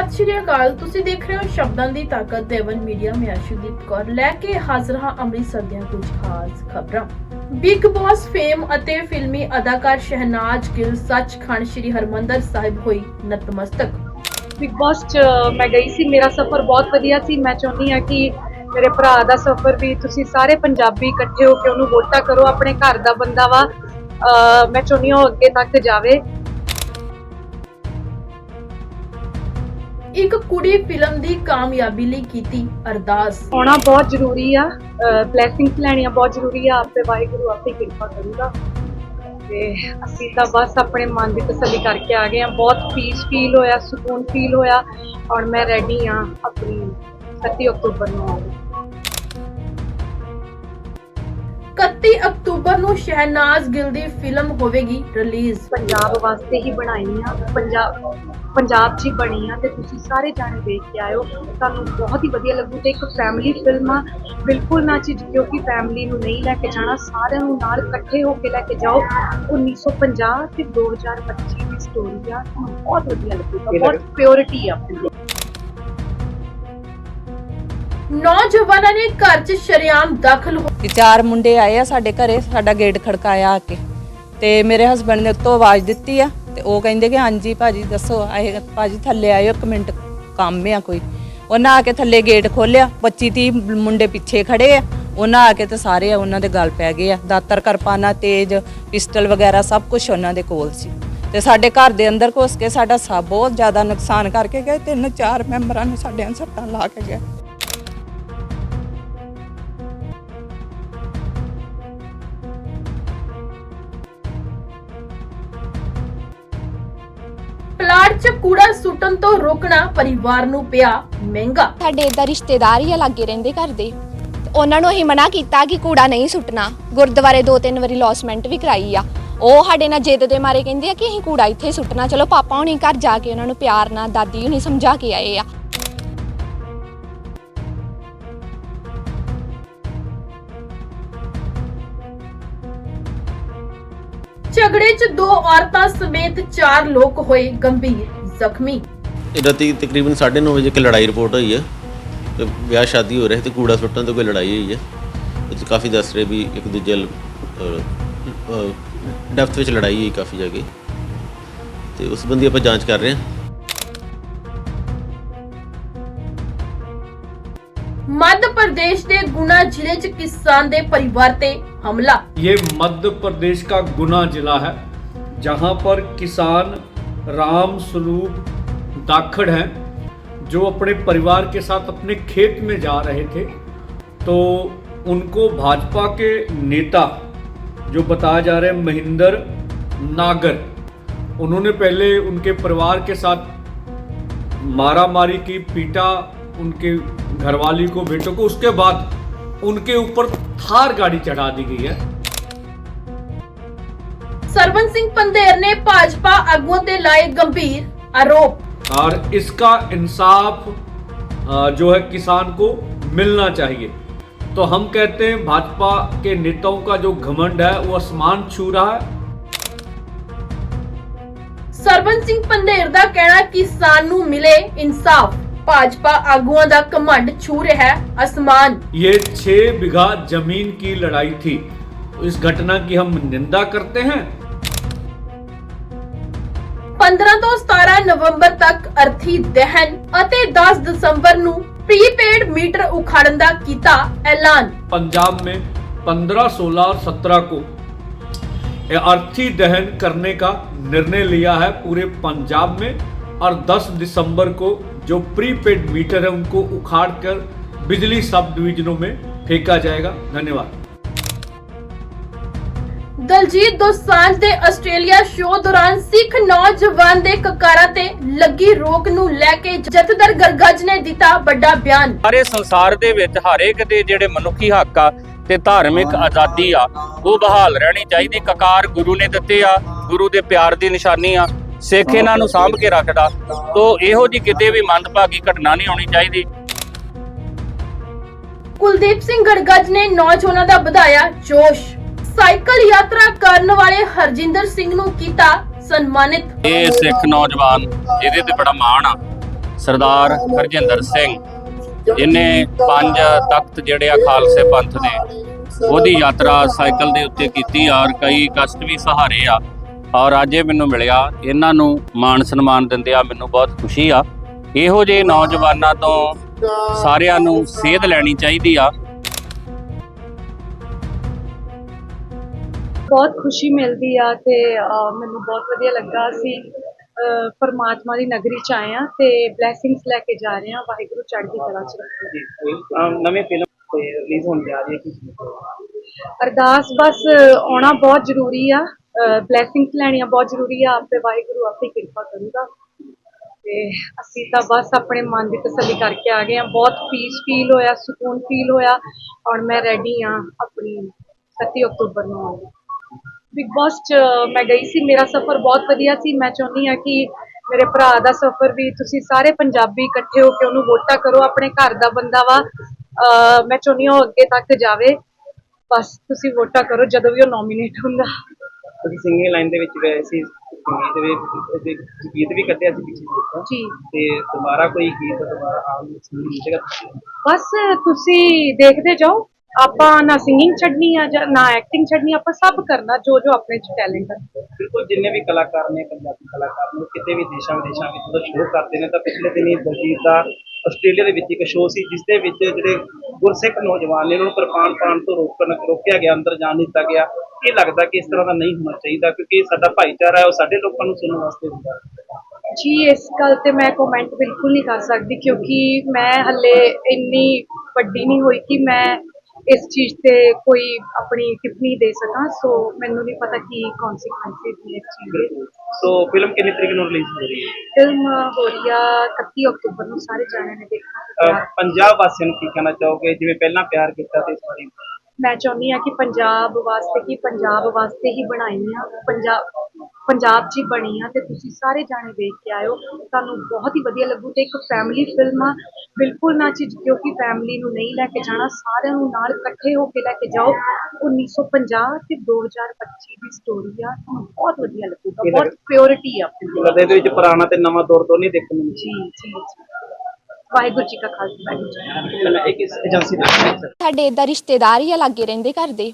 ਸਤਿ ਸ਼੍ਰੀ ਅਕਾਲ। ਤੁਸੀਂ ਦੇਖ ਰਹੇ ਹੋ ਸ਼ਬਦਾਂ ਦੀ ਤਾਕਤ ਦੇਵਨ ਮੀਡੀਆ। ਮੈਂ ਅਸ਼ੂਦੀਪ ਕੌਰ। ਲੈ ਕੇ ਹਾਜ਼ਰ ਹਾਂ ਅੰਮ੍ਰਿਤਸਰ ਦੀਆਂ ਕੁਝ ਖਾਸ ਖਬਰਾਂ। ਬਿਗ ਬਾਸ ਫੇਮ ਅਤੇ ਫਿਲਮੀ ਅਦਾਕਾਰ ਸ਼ਹਿਨਾਜ਼ ਗਿੱਲ ਸੱਚਖੰਡ ਸ੍ਰੀ ਹਰਮੰਦਰ ਸਾਹਿਬ ਹੋਈ ਨਤਮਸਤਕ। ਬਿਗ ਬਾਸ ਚ ਮੈਂ ਗਈ ਸੀ। ਮੇਰਾ ਸਫ਼ਰ ਬਹੁਤ ਵਧੀਆ ਸੀ। ਮੈਂ ਚਾਹੁੰਦੀ ਹਾਂ ਕਿ ਮੇਰੇ ਭਰਾ ਦਾ ਸਫ਼ਰ ਵੀ ਤੁਸੀਂ ਸਾਰੇ ਪੰਜਾਬੀ ਇਕੱਠੇ ਹੋ ਕੇ ਉਹਨੂੰ ਵੋਟਾਂ ਕਰੋ। ਆਪਣੇ ਘਰ ਦਾ ਬੰਦਾ ਵਾ। ਅਹ, ਮੈਂ ਚਾਹੁੰਦੀ ਹਾਂ ਅੱਗੇ ਤੱਕ ਜਾਵੇ। ਇੱਕ ਕੁੜੀ ਫਿਲਮ ਦੀ ਕਾਮਯਾਬੀ ਲਈ ਕੀਤੀ ਅਰਦਾਸ। ਆਉਣਾ ਬਹੁਤ ਜ਼ਰੂਰੀ ਆ ਬਲੇਸਿੰਗਸ ਲੈਣੀਆਂ ਬਹੁਤ ਜ਼ਰੂਰੀ ਆ, ਆਪੇ ਵਾਹਿਗੁਰੂ ਆਪੇ ਕਿਰਪਾ ਕਰੂਗਾ। ਤੇ ਅਸੀਂ ਤਾਂ ਬਸ ਆਪਣੇ ਮਨ ਦੀ ਤਸੱਲੀ ਕਰਕੇ ਆ ਗਏ ਆ। ਬਹੁਤ ਪੀਸ ਫੀਲ ਹੋਇਆ, ਸਕੂਨ ਫੀਲ ਹੋਇਆ। ਔਰ ਮੈਂ ਰੈਡੀ ਆ ਆਪਣੀ 31 ਅਕਤੂਬਰ ਨੂੰ ਆਉਣ 31 ਅਕਤੂਬਰ ਨੂੰ ਸ਼ਹਿਨਾਜ਼ ਗਿੱਲ ਦੀ ਫਿਲਮ ਹੋਵੇਗੀ ਰਿਲੀਜ਼। ਪੰਜਾਬ ਵਾਸਤੇ ਹੀ ਬਣਾਈ ਆ। ਪੰਜਾਬ ਪੰਜਾਬ 'ਚ ਹੀ ਬਣੀ ਆ ਤੇ ਤੁਸੀਂ ਸਾਰੇ ਜਾਣੇ ਦੇਖ ਕੇ ਆਇਓ। ਤੁਹਾਨੂੰ ਬਹੁਤ ਹੀ ਵਧੀਆ ਲੱਗੂ ਤੇ ਇੱਕ ਫੈਮਿਲੀ ਫਿਲਮ ਆ। ਬਿਲਕੁਲ ਨਾ ਚੀਜ਼ ਕਿਉਂਕਿ ਫੈਮਿਲੀ ਨੂੰ ਨਹੀਂ ਲੈ ਕੇ ਜਾਣਾ। ਸਾਰਿਆਂ ਨੂੰ ਨਾਲ ਇਕੱਠੇ ਹੋ ਕੇ ਲੈ ਕੇ ਜਾਓ। 1950 ਤੇ 2025 ਦੀ ਸਟੋਰੀ ਆ। ਤੁਹਾਨੂੰ ਬਹੁਤ ਵਧੀਆ ਲੱਗੂਗਾ ਬਹੁਤ ਪਿਓਰਿਟੀ ਆ ਫਿਲਮ ਨੌਜਵਾਨਾਂ ਨੇ ਘਰ 'ਚ ਸ਼ਰੇਆਮ ਦਾਖਲ ਹੋ ਕਿ ਚਾਰ ਮੁੰਡੇ ਆਏ ਆ ਸਾਡੇ ਘਰੇ, ਸਾਡਾ ਗੇਟ ਖੜਕਾਇਆ ਆ ਕੇ। ਤੇ ਮੇਰੇ ਹਸਬੰਡ ਨੇ ਉੱਤੋਂ ਆਵਾਜ਼ ਦਿੱਤੀ ਆ ਤੇ ਉਹ ਕਹਿੰਦੇ ਕਿ ਹਾਂਜੀ ਭਾਜੀ, ਦੱਸੋ, ਆਏ ਭਾਜੀ ਥੱਲੇ ਆਇਓ ਇੱਕ ਮਿੰਟ, ਕੰਮ ਆ ਕੋਈ। ਉਹਨਾਂ ਆ ਕੇ ਥੱਲੇ ਗੇਟ ਖੋਲਿਆ 25 30 ਮੁੰਡੇ ਪਿੱਛੇ ਖੜੇ ਆ। ਉਹਨਾਂ ਆ ਕੇ ਤੇ ਸਾਰੇ ਉਹਨਾਂ ਦੇ ਗਲ ਪੈ ਗਏ ਆ। ਦਾਤਰ ਕਿਰਪਾਨਾਂ, ਤੇਜ, ਪਿਸਟਲ ਵਗੈਰਾ ਸਭ ਕੁਝ ਉਹਨਾਂ ਦੇ ਕੋਲ ਸੀ। ਤੇ ਸਾਡੇ ਘਰ ਦੇ ਅੰਦਰ ਘੁਸ ਕੇ ਸਾਡਾ ਸਭ ਬਹੁਤ ਜ਼ਿਆਦਾ ਨੁਕਸਾਨ ਕਰਕੇ ਗਏ। ਤਿੰਨ ਚਾਰ ਮੈਂਬਰਾਂ ਨੂੰ ਸਾਡੇ ਸੱਟਾਂ ਲਾ ਕੇ ਗਏ। ਸੁੱਟਣ ਤੋਂ ਰੋਕਣਾ ਪਰਿਵਾਰ ਨੂੰ ਪਿਆ ਮਹਿੰਗਾ। ਸਾਡੇ ਇਦਾਂ ਰਿਸ਼ਤੇਦਾਰ ਹੀ ਆ ਲਾਗੇ ਰਹਿੰਦੇ ਘਰ ਦੇ। ਤੇ ਉਹਨਾਂ ਨੂੰ ਅਸੀਂ ਮਨਾ ਕੀਤਾ ਕਿ ਕੂੜਾ ਨਹੀਂ ਸੁੱਟਣਾ। ਗੁਰਦੁਆਰੇ ਦੋ ਤਿੰਨ ਵਾਰੀ ਲੌਸਮੈਂਟ ਵੀ ਕਰਾਈ ਆ। ਉਹ ਸਾਡੇ ਨਾਲ ਜਿੱਦ ਦੇ ਮਾਰੇ ਕਹਿੰਦੇ ਆ ਕਿ ਅਸੀਂ ਕੂੜਾ ਇੱਥੇ ਸੁੱਟਣਾ। ਚਲੋ ਪਾਪਾ ਹੁਣੀ ਘਰ ਜਾ ਕੇ ਉਹਨਾਂ ਨੂੰ ਪਿਆਰ ਨਾਲ ਦਾਦੀ ਹੁਣੀ ਸਮਝਾ ਕੇ ਆਏ ਆ। ਝਗੜੇ 'ਚ ਦੋ ਔਰਤਾਂ ਸਮੇਤ ਚਾਰ ਲੋਕ ਹੋਏ ਗੰਭੀਰ ਜ਼ਖਮੀ। ਰਾਤੀ ਤਕਰੀਬਨ 9:30 ਵਜੇ ਕਿ ਲੜਾਈ ਰਿਪੋਰਟ ਹੋਈ ਹੈ ਤੇ ਵਿਆਹ ਸ਼ਾਦੀ ਹੋ ਰਿਹਾ ਤੇ ਕੂੜਾ ਸੁੱਟਣ ਤੋਂ ਕੋਈ ਲੜਾਈ ਹੋਈ ਹੈ ਉਹ 'ਚ ਕਾਫੀ ਦੱਸ ਰਹੇ ਵੀ ਇੱਕ ਦੂਜੇ ਡੈਫਥ ਵਿੱਚ ਲੜਾਈ ਹੋਈ ਕਾਫੀ ਜਗ੍ਹਾ ਤੇ ਉਸ ਬੰਦੀ ਆਪਾਂ ਜਾਂਚ ਕਰ ਰਹੇ ਹਾਂ ਮੱਧ ਪ੍ਰਦੇਸ਼ ਦੇ ਗੁਨਾ ਜ਼ਿਲ੍ਹੇ 'ਚ ਕਿਸਾਨ ਦੇ ਪਰਿਵਾਰ ਤੇ ਹਮਲਾ ये मध्य प्रदेश का गुना जिला है जहां पर किसान राम स्वरूप ताखड़ हैं, जो अपने परिवार के साथ अपने खेत में जा रहे थे तो उनको भाजपा के नेता जो बताया जा रहे हैं, महेंद्र नागर, उन्होंने पहले उनके परिवार के साथ मारा मारी की, पीटा उनके घरवाली को, बेटों को, उसके बाद उनके ऊपर थार गाड़ी चढ़ा दी गई है। सरवन सिंह पंधेर ने भाजपा आगुओं से लाए गंभीर आरोप। और इसका इंसाफ अ, जो है किसान को मिलना चाहिए तो हम कहते हैं भाजपा के नेताओं का जो घमंड है वो आसमान छू रहा है ਸਰਵਨ ਸਿੰਘ ਪੰਧੇਰ ਦਾ ਕਹਿਣਾ ਕਿਸਾਨ ਨੂੰ ਮਿਲੇ ਇਨਸਾਫ ਭਾਜਪਾ ਆਗੂਆਂ ਦਾ ਕਮੰਡ ਛੂ ਰਿਹਾ ਹੈ ਅਸਮਾਨ ये छह बीघा जमीन की लड़ाई थी तो इस घटना की हम निंदा करते हैं 15 ਤੋਂ 17 ਨਵੰਬਰ ਤੱਕ ਅਰਥੀ ਦਹਨ ਅਤੇ 10 ਦਸੰਬਰ ਨੂੰ ਪ੍ਰੀਪੇਡ ਮੀਟਰ ਉਖਾੜਨ ਦਾ ਕੀਤਾ ਐਲਾਨ पंजाब में 15, 16 और 17 को ये अर्थी दहन करने का निर्णय लिया है पूरे पंजाब में और 10 दिसंबर को जो प्रीपेड मीटर है उनको उखाड़ कर बिजली सब डिवीजनों में फेंका जाएगा धन्यवाद ਦਲਜੀਤ ਦੋਸਾਂਝ ਦੇ ਆਸਟ੍ਰੇਲੀਆ ਸ਼ੋਅ ਦੌਰਾਨ ਸਿੱਖ ਨੌਜਵਾਨ ਦੇ ਕਕਾਰਾਂ ਤੇ ਲੱਗੀ ਰੋਕ ਨੂੰ ਲੈ ਕੇ ਜਥੇਦਾਰ ਗਰਗੱਜ ਨੇ ਦਿੱਤਾ ਵੱਡਾ ਬਿਆਨ। ਸਾਰੇ ਸੰਸਾਰ ਦੇ ਵਿੱਚ ਹਰ ਇੱਕ ਦੇ ਜਿਹੜੇ ਮਨੁੱਖੀ ਹੱਕ ਆ ਤੇ ਧਾਰਮਿਕ ਆਜ਼ਾਦੀ ਆ ਉਹ ਬਹਾਲ ਰਹਿਣੀ ਚਾਹੀਦੀ। ਕਕਾਰ ਗੁਰੂ ਨੇ ਦਿੱਤੇ ਆ ਗੁਰੂ ਦੇ ਪਿਆਰ ਦੀ ਨਿਸ਼ਾਨੀ ਆ। ਸਿੱਖ ਇਹਨਾਂ ਨੂੰ ਸਾਂਭ ਕੇ ਰੱਖਦਾ। ਤੋ ਇਹੋ ਜੀ ਕਿਤੇ ਵੀ ਮੰਦਭਾਗੀ ਘਟਨਾ ਨਹੀਂ ਹੋਣੀ ਚਾਹੀਦੀ। ਕੁਲਦੀਪ ਸਿੰਘ ਗੜਗੱਜ ਨੇ ਨੌਜਵਾਨਾਂ ਦਾ ਵਧਾਇਆ ਜੋਸ਼। ਸਾਈਕਲ ਯਾਤਰਾ ਕਰਨ ਵਾਲੇ ਹਰਜਿੰਦਰ ਸਿੰਘ ਨੂੰ ਕੀਤਾ ਸਨਮਾਨਿਤ। ਇਹ ਸਿੱਖ ਨੌਜਵਾਨ, ਇਹਦੇ ਤੇ ਬੜਾ ਮਾਣ ਆ। ਸਰਦਾਰ ਹਰਜਿੰਦਰ ਸਿੰਘ ਜਿਨੇ ਪੰਜ ਤਖਤ ਜਿਹੜੇ ਆ ਖਾਲਸੇ ਪੰਥ ਦੇ, ਉਹਦੀ ਯਾਤਰਾ ਸਾਈਕਲ ਦੇ ਉੱਤੇ ਕੀਤੀ ਔਰ ਕਈ ਕਸ਼ਟ ਵੀ ਸਹਾਰੇ ਆ। ਔਰ ਅੱਜ ਇਹ ਮੈਨੂੰ ਮਿਲਿਆ, ਇਹਨਾਂ ਨੂੰ ਮਾਣ ਸਨਮਾਨ ਦਿੰਦੇ ਆ, ਮੈਨੂੰ ਬਹੁਤ ਖੁਸ਼ੀ ਆ। ਇਹੋ ਜਿਹੇ ਨੌਜਵਾਨਾਂ ਤੋਂ ਸਾਰਿਆਂ ਨੂੰ ਸੇਧ ਲੈਣੀ ਚਾਹੀਦੀ ਆ। ਬਹੁਤ ਖੁਸ਼ੀ ਮਿਲਦੀ ਆ ਤੇ ਮੈਨੂੰ ਬਹੁਤ ਵਧੀਆ ਲੱਗਾ। ਅਹ, ਪਰਮਾਤਮਾ ਦੀ ਨਗਰੀ ਚ ਆਏ ਆ ਤੇ ਬਲੇਸਿੰਗਸ ਲੈ ਕੇ ਜਾ ਰਹੇ ਆ। ਵਾਹਿਗੁਰੂ ਚੜ੍ਹਦੀ ਕਲਾ ਚ ਰੱਖੇ ਨਵੀਂ ਫਿਲਮ ਰਿਲੀਜ਼ ਹੋਣ ਜਾ ਰਹੀ ਹੈ ਕਿ ਅਰਦਾਸ ਬਸ ਆਉਣਾ ਬਹੁਤ ਜ਼ਰੂਰੀ ਆ। ਬਲੇਸਿੰਗਸ ਲੈਣੀਆਂ ਬਹੁਤ ਜ਼ਰੂਰੀ ਆ। ਆਪੇ ਵਾਹਿਗੁਰੂ ਆਪੇ ਕਿਰਪਾ ਕਰੂਗਾ। ਤੇ ਅਸੀਂ ਤਾਂ ਬਸ ਆਪਣੇ ਮਨ ਦੀ ਤਸੱਲੀ ਕਰਕੇ ਆ ਗਏ ਆ। ਬਹੁਤ ਪੀਸ ਫੀਲ ਹੋਇਆ ਸਕੂਨ ਫੀਲ ਹੋਇਆ। ਹੁਣ ਮੈਂ ਰੈਡੀ ਆ ਆਪਣੀ 31 ਅਕਤੂਬਰ ਨੂੰ ਆਉਣ। ਬਿਗ ਬਾਸ ਚ ਮੈਂ ਗਈ ਸੀ। ਮੇਰਾ ਸਫ਼ਰ ਬਹੁਤ ਵਧੀਆ ਸੀ। ਮੈਂ ਚਾਹੁੰਦੀ ਆ ਕਿ ਮੇਰੇ ਭਰਾ ਦਾ ਸਫ਼ਰ ਵੀ ਤੁਸੀਂ ਸਾਰੇ ਪੰਜਾਬੀ ਇਕੱਠੇ ਹੋ ਕੇ ਉਹਨੂੰ ਵੋਟਾਂ ਕਰੋ। ਆਪਣੇ ਘਰ ਦਾ ਬੰਦਾ ਵਾ। ਮੈਂ ਚਾਹੁੰਦੀ ਉਹ ਅੱਗੇ ਤੱਕ ਜਾਵੇ। ਬਸ ਤੁਸੀਂ ਵੋਟਾਂ ਕਰੋ ਜਦੋਂ ਵੀ ਉਹ ਨੋਮੀਨੇਟ ਹੁੰਦਾ। ਤੁਸੀਂ ਸਿੰਗਿੰਗ ਲਾਈਨ ਦੇ ਵਿੱਚ ਗਏ ਸੀ। ਦੇ ਦੇ ਗੀਤ ਵੀ ਕੱਢਿਆ ਸੀ ਪਿੱਛੇ ਜੀ। ਤੇ ਦੁਬਾਰਾ ਕੋਈ ਗੀਤ ਦੁਬਾਰਾ ਆਉਂ ਸਿੰਗਿੰਗ ਜਗ੍ਹਾ ਬਸ ਤੁਸੀਂ ਦੇਖਦੇ ਜਾਓ। ਆਪਾਂ ਨਾ ਸਿੰਗਿੰਗ ਛੱਡਣੀ ਆ ਜਾਂ ਨਾ ਐਕਟਿੰਗ ਛੱਡਣੀ ਆਪਾਂ ਸਭ ਕਰਨਾ ਜੋ ਜੋ ਆਪਣੇ ਚ ਟੈਲੈਂਟ ਹੈ ਬਿਲਕੁਲ ਜਿੰਨੇ ਵੀ ਕਲਾਕਾਰ ਨੇ ਪੰਜਾਬੀ ਕਲਾਕਾਰ ਨੇ ਕਿਤੇ ਵੀ ਦੇਸ਼ਾਂ ਵਿਦੇਸ਼ਾਂ ਵਿੱਚ ਜਦੋਂ ਸ਼ੋਅ ਕਰਦੇ ਨੇ ਤਾਂ ਪਿਛਲੇ ਦਿਨੀ ਦਲਜੀਤ ਦਾ ਆਸਟ੍ਰੇਲੀਆ ਦੇ ਵਿੱਚ ਇੱਕ ਸ਼ੋਅ ਸੀ ਜਿਸ ਦੇ ਵਿੱਚ ਜਿਹੜੇ ਗੁਰਸਿੱਖ ਨੌਜਵਾਨ ਨੇ ਉਹਨਾਂ ਨੂੰ ਕਿਰਪਾਨ ਪਾਉਣ ਤੋਂ ਰੋਕਣ ਰੋਕਿਆ ਗਿਆ ਅੰਦਰ ਜਾਣ ਨਹੀਂ ਦਿੱਤਾ ਗਿਆ। ਇਹ ਲੱਗਦਾ ਕਿ ਇਸ ਤਰ੍ਹਾਂ ਦਾ ਨਹੀਂ ਹੋਣਾ ਚਾਹੀਦਾ ਕਿਉਂਕਿ ਇਹ ਸਾਡਾ ਭਾਈਚਾਰਾ ਹੈ ਉਹ ਸਾਡੇ ਲੋਕਾਂ ਨੂੰ ਸੁਣਨ ਵਾਸਤੇ ਹੁੰਦਾ। ਜੀ ਇਸ ਗੱਲ ਤੇ ਮੈਂ ਕਮੈਂਟ ਬਿਲਕੁਲ ਨਹੀਂ ਕਰ ਸਕਦੀ ਕਿਉਂਕਿ ਮੈਂ ਹੱਲੇ ਇੰਨੀ ਵੱਡੀ ਨਹੀਂ ਹੋਈ ਕਿ ਮੈਂ ਇਸ ਚੀਜ਼ ਤੇ ਕੋਈ ਆਪਣੀ ਟਿੱਪਣੀ ਦੇ ਸਕਾਂ ਸੋ ਮੈਨੂੰ ਨਹੀਂ ਪਤਾ ਕੀ ਕਨਸੀਕੁਐਂਸਸ ਨੇ ਇਸ ਚੀਜ਼ ਦੇ। ਸੋ ਫਿਲਮ ਕਿੰਨੀ ਤਰੀਕ ਨੂੰ ਰਿਲੀਜ਼ ਹੋ ਰਹੀ ਹੈ? ਫਿਲਮ ਹੋ ਰਹੀ ਆ 31 ਅਕਤੂਬਰ ਨੂੰ ਸਾਰੇ ਜਾਣੇ ਨੇ ਦੇਖਣਾ। ਅਹ ਪੰਜਾਬ ਵਾਸੀਆਂ ਨੂੰ ਕੀ ਕਹਿਣਾ ਚਾਹੋਗੇ? ਜਿਵੇਂ ਪਹਿਲਾਂ ਪਿਆਰ ਕੀਤਾ ਤੇ ਇਸ ਵਾਰੀ। ਮੈਂ ਚਾਹੁੰਦੀ ਹਾਂ ਕਿ ਪੰਜਾਬ ਵਾਸਤੇ ਕੀ ਪੰਜਾਬ ਵਾਸਤੇ ਹੀ ਬਣਾਈ ਆ ਪੰਜਾਬ ਪੰਜਾਬ 'ਚ ਹੀ ਬਣੀ ਆ ਤੇ ਤੁਸੀਂ ਸਾਰੇ ਜਾਣੇ ਦੇਖ ਕੇ ਆਇਓ। ਤੁਹਾਨੂੰ ਬਹੁਤ ਹੀ ਵਧੀਆ ਲੱਗੂ ਤੇ ਇੱਕ ਫੈਮਿਲੀ ਫਿਲਮ ਆ। ਬਿਲਕੁਲ ਨਾ ਝਿਜਕਿਓ ਕਿ ਫੈਮਿਲੀ ਨੂੰ ਨਹੀਂ ਲੈ ਕੇ ਜਾਣਾ ਸਾਰਿਆਂ ਨੂੰ ਨਾਲ ਇਕੱਠੇ ਹੋ ਕੇ ਲੈ ਕੇ ਜਾਓ। 1950 ਤੇ 2025 ਦੀ ਸਟੋਰੀ ਆ ਤੁਹਾਨੂੰ ਬਹੁਤ ਵਧੀਆ ਲੱਗੂਗਾ ਬਹੁਤ ਪਿਓਰਿਟੀ ਆ। ਲੱਗਦਾ ਇਹਦੇ ਵਿੱਚ ਪੁਰਾਣਾ ਤੇ ਨਵਾਂ ਦੌਰ ਦੋਨੇ ਦੇਖਣ ਨੂੰ ਜੀ ਜੀ। ਵਾਹਿਗੁਰੂ ਜੀ ਕਾ ਖਾਲਸਾ ਵਾਹਿਗੁਰੂ ਜੀ ਕੀ ਫਤਿਹ। ਏਜੰਸੀ ਦਾ ਸਾਡੇ ਇਦਾਂ ਰਿਸ਼ਤੇਦਾਰ ਹੀ ਆ ਲਾਗੇ ਰਹਿੰਦੇ ਘਰ ਦੇ।